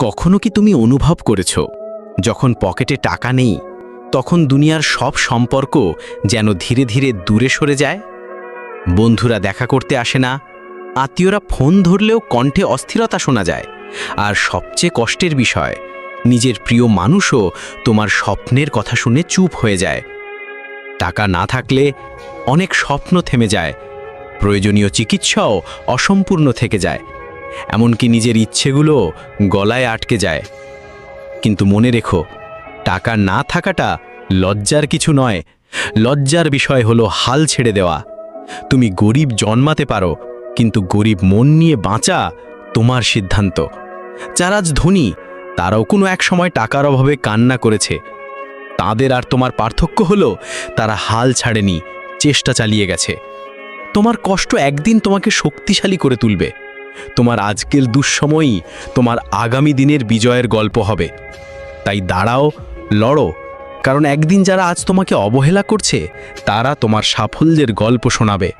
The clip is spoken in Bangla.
কখনো কি তুমি অনুভব করেছ, যখন পকেটে টাকা নেই, তখন দুনিয়ার সব সম্পর্ক যেন ধীরে ধীরে দূরে সরে যায়? বন্ধুরা দেখা করতে আসে না, আত্মীয়রা ফোন ধরলেও কণ্ঠে অস্থিরতা শোনা যায়, আর সবচেয়ে কষ্টের বিষয়, নিজের প্রিয় মানুষও তোমার স্বপ্নের কথা শুনে চুপ হয়ে যায়। টাকা না থাকলে অনেক স্বপ্ন থেমে যায়, প্রয়োজনীয় চিকিৎসাও অসম্পূর্ণ থেকে যায়। এমনকি নিজের ইচ্ছেগুলো গলায় আটকে যায়। কিন্তু মনে রেখো, টাকা না থাকাটা লজ্জার কিছু নয়। লজ্জার বিষয় হলো হাল ছেড়ে দেওয়া। তুমি গরিব জন্মাতে পারো, কিন্তু গরিব মন নিয়ে বাঁচা তোমার সিদ্ধান্ত। যারা আজ ধনী, তারাও কোনো এক সময় টাকার অভাবে কান্না করেছে। তাদের আর তোমার পার্থক্য হলো, তারা হাল ছাড়েনি, চেষ্টা চালিয়ে গেছে। তোমার কষ্ট একদিন তোমাকে শক্তিশালী করে তুলবে। তোমার আজকের দুঃসময়ই তোমার আগামী দিনের বিজয়ের গল্প হবে। তাই দাঁড়াও, লড়ো, কারণ একদিন যারা আজ তোমাকে অবহেলা করছে, তারা তোমার সাফল্যের গল্প শোনাবে।